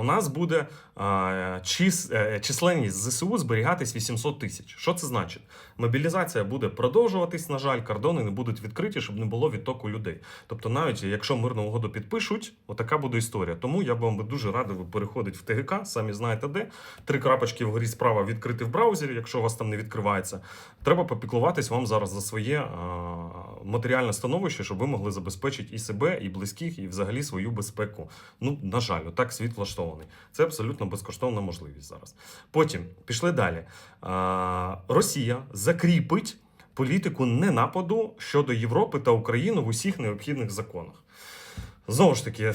У нас буде а, чис, е, численність ЗСУ зберігатись 800 тисяч. Що це значить? Мобілізація буде продовжуватись, на жаль, кордони не будуть відкриті, щоб не було відтоку людей. Тобто, навіть якщо мирну угоду підпишуть, отака буде історія. Тому я б вам дуже радив переходити в ТГК, самі знаєте де. Три крапочки вгорі справа відкрити в браузері, якщо у вас там не відкривається. Треба попіклуватись вам зараз за своє матеріальне становище, щоб ви могли забезпечити і себе, і близьких, і взагалі свою безпеку. Ну, на жаль, отак світ влаштований. Це абсолютно безкоштовна можливість зараз. Потім пішли далі. Росія закріпить політику ненападу щодо Європи та України в усіх необхідних законах. Знову ж таки,